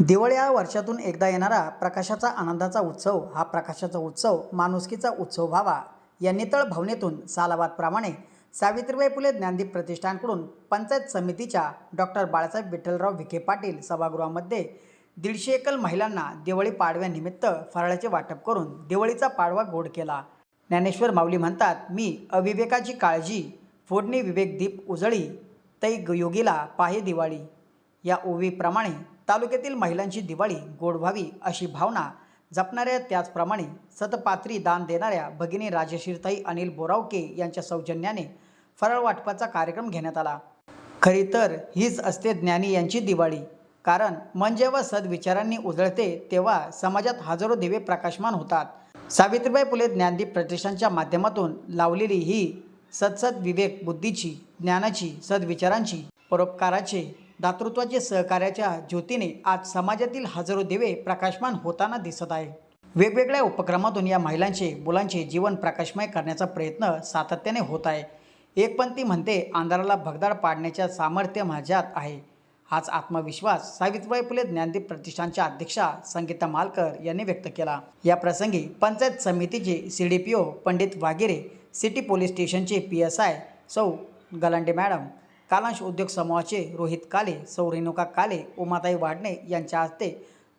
दिवाळी हा वर्षातून एकदा येणारा प्रकाशाचा आनंदाचा उत्सव. हा प्रकाशाचा उत्सव माणुसकीचा उत्सव व्हावा. या नितळ भावनेतून सालावादप्रमाणे सावित्रीबाई फुले ज्ञानदीप प्रतिष्ठानकडून पंचायत समितीच्या डॉक्टर बाळासाहेब विठ्ठलराव विखे पाटील सभागृहामध्ये दीडशे एकल महिलांना दिवाळी पाडव्यानिमित्त फराळाचे वाटप करून दिवाळीचा पाडवा गोड केला. ज्ञानेश्वर माऊली म्हणतात मी अविवेकाची काळजी फोडणी विवेक दीप उजळी तै योगीला पाहे दिवाळी. या ओवीप्रमाणे तालुक्यातील महिलांची दिवाळी गोड व्हावी अशी भावना जपणाऱ्या त्याचप्रमाणे सतपात्री दान देणाऱ्या भगिनी राजश्रीताई अनिल बोरावके यांच्या सौजन्याने फराळ वाटपाचा कार्यक्रम घेण्यात आला. खरी तर हीच असते ज्ञानी यांची दिवाळी. कारण मन जेव्हा सद्विचारांनी उजळते तेव्हा समाजात हजारो दिवे प्रकाशमान होतात. सावित्रीबाई फुले ज्ञानदीप प्रतिष्ठानच्या माध्यमातून लावलेली ही सत्सद विवेक बुद्धीची ज्ञानाची सद्विचारांची परोपकाराचे दातृत्वाचे सहकार्याच्या ज्योतीने आज समाजातील हजारो दिवे प्रकाशमान होताना दिसत आहे. वेगवेगळ्या उपक्रमातून या महिलांचे मुलांचे जीवन प्रकाशमय करण्याचा प्रयत्न सातत्याने होत आहे. एकपंथी म्हणते अंधाराला भगदाड पाडण्याच्या सामर्थ्य माझ्यात आहे. हाच आत्मविश्वास सावित्रीबाई फुले ज्ञानदीप प्रतिष्ठानच्या अध्यक्षा संगीता मालकर यांनी व्यक्त केला. या प्रसंगी पंचायत समितीचे C D P O Pandit Vagere city police स्टेशनचे पी एस आय सौ गलांडे मॅडम कालांश उद्योग समूहाचे रोहित काले सौ रेणुका काले उमाताई वाडणे यांच्या हस्ते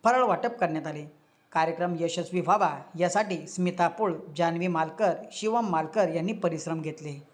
फरळ वाटप करण्यात आले. कार्यक्रम यशस्वी व्हावा यासाठी स्मिता पोळ जान्हवी मालकर शिवम मालकर यांनी परिश्रम घेतले.